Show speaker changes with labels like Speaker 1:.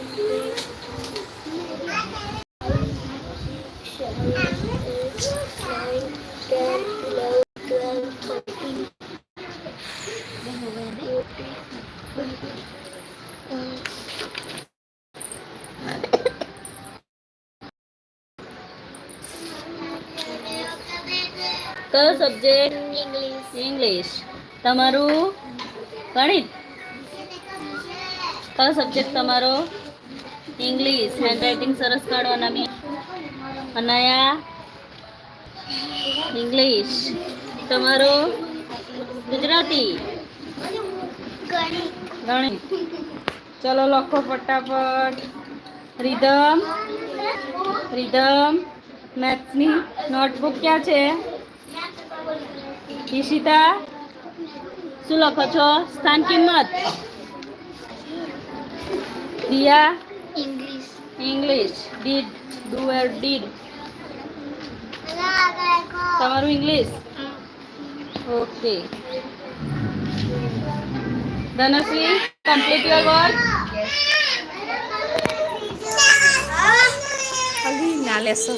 Speaker 1: कल subject
Speaker 2: English
Speaker 1: English તમારો કણિત કલ સબ્જેક્ટ તમારો ઇંગ્લિશ હેન્ડરાઇટિંગ સરસ કાઢો નમી અનયા ઇંગ્લિશ તમારો ગુજરાતી
Speaker 2: ગણિત
Speaker 1: ચલો લખો ફટાફટ રિધમ રિધમ મેથ્સની નોટબુક ક્યાં છે ઈશિતા શું લખો છો સ્થાન કિંમત દિયા
Speaker 2: English.
Speaker 1: English. Did. Do or did. તમારું English okay Dhanashree complete your work
Speaker 3: Ali ના લેસો